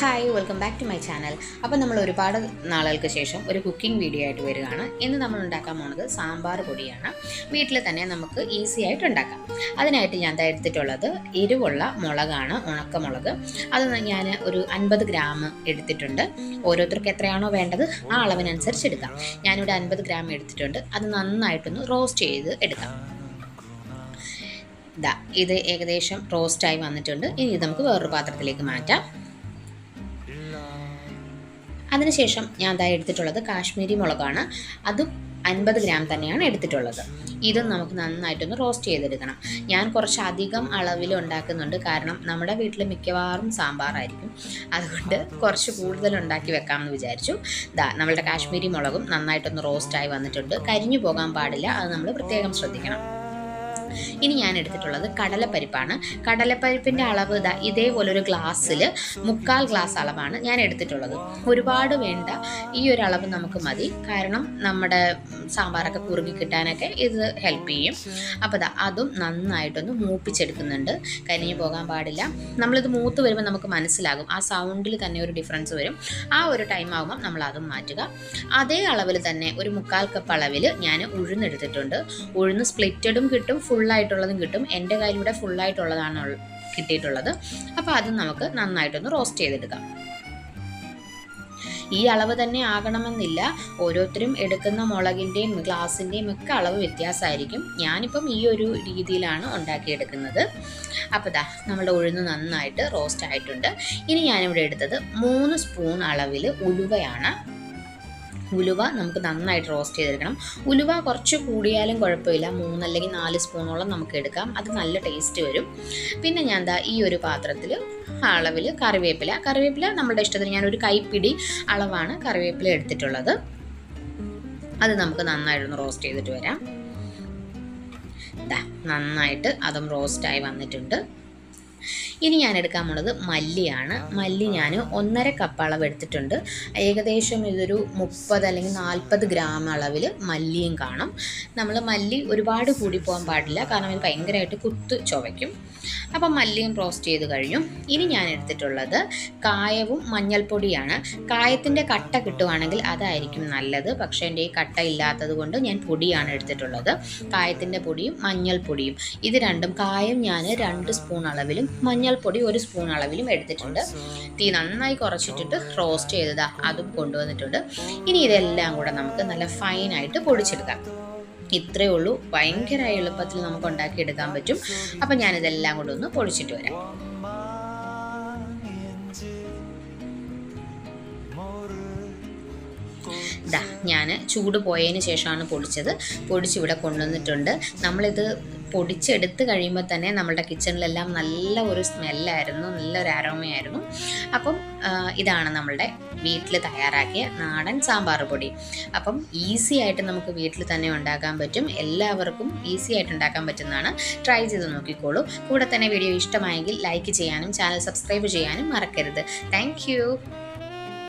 Hi welcome back to my channel അപ്പോൾ നമ്മൾ ഒരുപാട് നാളുകൾക്ക് ശേഷം ഒരു കുക്കിംഗ് വീഡിയോ ആയിട്ട് വരികയാണ്. ഇന്ന് നമ്മൾ ഉണ്ടാക്കാൻ പോണത് സാമ്പാർ പൊടിയാണ്. വീട്ടിൽ തന്നെ നമുക്ക് ഈസി ആയിട്ട് ഉണ്ടാക്കാം. അതിനായിട്ട് ഞാൻ എടുത്തിട്ടുള്ളത് എരിവുള്ള മുളകാണ് ഉണക്കമുളക്. അത് ഞാൻ ഒരു അൻപത് ഗ്രാം എടുത്തിട്ടുണ്ട്. ഓരോരുത്തർക്ക് എത്രയാണോ വേണ്ടത് ആ അളവിനനുസരിച്ച് എടുക്കാം. ഞാനിവിടെ അൻപത് ഗ്രാം എടുത്തിട്ടുണ്ട്. അത് നന്നായിട്ടൊന്ന് റോസ്റ്റ് ചെയ്ത് എടുക്കാം. ഇതാ ഇത് ഏകദേശം റോസ്റ്റായി വന്നിട്ടുണ്ട്. ഇനി നമുക്ക് വേറൊരു പാത്രത്തിലേക്ക് മാറ്റാം. അതിനുശേഷം ഞാൻ അതായത് എടുത്തിട്ടുള്ളത് കാശ്മീരി മുളകാണ്. അതും അൻപത് ഗ്രാം തന്നെയാണ് എടുത്തിട്ടുള്ളത്. ഇതും നമുക്ക് നന്നായിട്ടൊന്ന് റോസ്റ്റ് ചെയ്തെടുക്കണം. ഞാൻ കുറച്ച് അധികം അളവിൽ ഉണ്ടാക്കുന്നുണ്ട്. കാരണം നമ്മുടെ വീട്ടിൽ മിക്കവാറും സാമ്പാറായിരിക്കും. അതുകൊണ്ട് കുറച്ച് കൂടുതൽ ഉണ്ടാക്കി വെക്കാമെന്ന് വിചാരിച്ചു. ദാ നമ്മളുടെ കാശ്മീരി മുളകും നന്നായിട്ടൊന്ന് റോസ്റ്റായി വന്നിട്ടുണ്ട്. കരിഞ്ഞു പോകാൻ പാടില്ല. അത് നമ്മൾ പ്രത്യേകം ശ്രദ്ധിക്കണം. ഇനി ഞാൻ എടുത്തിട്ടുള്ളത് കടലപ്പരിപ്പാണ്. കടലപ്പരിപ്പിന്റെ അളവ് ഇതാ ഇതേപോലെ ഒരു ഗ്ലാസ്സിൽ മുക്കാൽ ഗ്ലാസ് അളവാണ് ഞാൻ എടുത്തിട്ടുള്ളത്. ഒരുപാട് വേണ്ട. ഈ ഒരു അളവ് നമുക്ക് മതി. കാരണം നമ്മുടെ സാമ്പാറൊക്കെ കുറുകി കിട്ടാനൊക്കെ ഇത് ഹെൽപ്പ് ചെയ്യും. അപ്പോൾ ഇതാ അതും നന്നായിട്ടൊന്ന് മൂപ്പിച്ചെടുക്കുന്നുണ്ട്. കരിഞ്ഞു പോകാൻ പാടില്ല. നമ്മളിത് മൂത്ത് വരുമ്പോൾ നമുക്ക് മനസ്സിലാകും. ആ സൗണ്ടിൽ തന്നെ ഒരു ഡിഫറൻസ് വരും. ആ ഒരു ടൈം ആകുമ്പോൾ നമ്മൾ അതും മാറ്റുക. അതേ അളവിൽ തന്നെ ഒരു മുക്കാൽ കപ്പ് അളവിൽ ഞാൻ ഉഴുന്നെടുത്തിട്ടുണ്ട്. ഉഴുന്ന് സ്പ്ലിറ്റഡും കിട്ടും. ഫുള്ളായിട്ടുള്ളതും കിട്ടും. എന്റെ കയ്യിലൂടെ ഫുള്ളായിട്ടുള്ളതാണ് കിട്ടിയിട്ടുള്ളത്. അപ്പോൾ അത് നമുക്ക് നന്നായിട്ടൊന്ന് റോസ്റ്റ് ചെയ്തെടുക്കാം. ഈ അളവ് തന്നെ ആകണമെന്നില്ല. ഓരോരുത്തരും എടുക്കുന്ന മുളകിന്റെയും ഗ്ലാസിന്റെയും ഒക്കെ അളവ് വ്യത്യാസമായിരിക്കും. ഞാനിപ്പം ഈ ഒരു രീതിയിലാണ് ഉണ്ടാക്കിയെടുക്കുന്നത്. അപ്പോൾ ദാ നമ്മുടെ ഉഴുന്ന് നന്നായിട്ട് റോസ്റ്റ് ആയിട്ടുണ്ട്. ഇനി ഞാനിവിടെ എടുത്തത് മൂന്ന് സ്പൂൺ അളവിൽ ഉലുവയാണ്. ഉലുവ നമുക്ക് നന്നായിട്ട് റോസ്റ്റ് ചെയ്തെടുക്കണം. ഉലുവ കുറച്ച് കൂടിയാലും കുഴപ്പമില്ല. മൂന്നല്ലെങ്കിൽ നാല് സ്പൂണോളം നമുക്ക് എടുക്കാം. അത് നല്ല ടേസ്റ്റ് വരും. പിന്നെ ഞാൻ എന്താ ഈ ഒരു പാത്രത്തിൽ അളവിൽ കറിവേപ്പില. കറിവേപ്പില നമ്മുടെ ഇഷ്ടത്തിന് ഒരു കൈപ്പിടി അളവാണ് കറിവേപ്പില എടുത്തിട്ടുള്ളത്. അത് നമുക്ക് നന്നായിട്ടൊന്ന് റോസ്റ്റ് ചെയ്തിട്ട് വരാം. നന്നായിട്ട് അതും റോസ്റ്റായി വന്നിട്ടുണ്ട്. ഇനി ഞാൻ എടുക്കാൻ പോണത് മല്ലിയാണ്. മല്ലി ഞാൻ ഒന്നര കപ്പ് അളവ് എടുത്തിട്ടുണ്ട്. ഏകദേശം ഇതൊരു മുപ്പത് അല്ലെങ്കിൽ നാൽപ്പത് ഗ്രാം അളവിൽ മല്ലിയും കാണും. നമ്മൾ മല്ലി ഒരുപാട് കൂടി പോകാൻ പാടില്ല. കാരണം ഇത് ഭയങ്കരമായിട്ട് കുത്ത് ചുവയ്ക്കും. അപ്പം മല്ലിയും റോസ്റ്റ് ചെയ്ത് കഴിഞ്ഞു. ഇനി ഞാൻ എടുത്തിട്ടുള്ളത് കായവും മഞ്ഞൾപ്പൊടിയാണ്. കായത്തിന്റെ കട്ട കിട്ടുവാണെങ്കിൽ അതായിരിക്കും നല്ലത്. പക്ഷേ എന്റെ ഈ കട്ട ഇല്ലാത്തത് കൊണ്ട് ഞാൻ പൊടിയാണ് എടുത്തിട്ടുള്ളത്. കായത്തിന്റെ പൊടിയും മഞ്ഞൾപ്പൊടിയും. ഇത് രണ്ടും കായം ഞാൻ രണ്ട് സ്പൂൺ അളവിലും മഞ്ഞൾപ്പൊടി ഒരു സ്പൂൺ അളവിലും എടുത്തിട്ടുണ്ട്. തീ നന്നായി കുറച്ചിട്ടിട്ട് റോസ്റ്റ് ചെയ്തതാ അതും കൊണ്ടുവന്നിട്ടുണ്ട്. ഇനി ഇതെല്ലാം കൂടെ നമുക്ക് നല്ല ഫൈനായിട്ട് പൊടിച്ചെടുക്കാം. ഇത്രയേ ഉള്ളൂ. ഭയങ്കര എളുപ്പത്തിൽ നമുക്ക് ഉണ്ടാക്കിയെടുക്കാൻ പറ്റും. അപ്പം ഞാനിതെല്ലാം കൂടെ ഒന്ന് പൊടിച്ചിട്ട് വരാം. ഞാൻ ചൂട് പോയതിന് ശേഷമാണ് പൊടിച്ചത്. പൊടിച്ച് ഇവിടെ കൊണ്ടുവന്നിട്ടുണ്ട്. നമ്മളിത് പൊടിച്ചെടുത്ത് കഴിയുമ്പോൾ തന്നെ നമ്മുടെ കിച്ചണിലെല്ലാം നല്ല ഒരു സ്മെല്ലായിരുന്നു. നല്ലൊരു ആരോമയായിരുന്നു അപ്പം ഇതാണ് നമ്മളുടെ വീട്ടിൽ തയ്യാറാക്കിയ നാടൻ സാമ്പാർ പൊടി. അപ്പം ഈസി ആയിട്ട് നമുക്ക് വീട്ടിൽ തന്നെ ഉണ്ടാക്കാൻ പറ്റും. എല്ലാവർക്കും ഈസി ആയിട്ട് ഉണ്ടാക്കാൻ പറ്റുന്നതാണ്. ട്രൈ ചെയ്ത് നോക്കിക്കോളൂ. കൂടെ തന്നെ വീഡിയോ ഇഷ്ടമായെങ്കിൽ ലൈക്ക് ചെയ്യാനും ചാനൽ സബ്സ്ക്രൈബ് ചെയ്യാനും മറക്കരുത്. താങ്ക്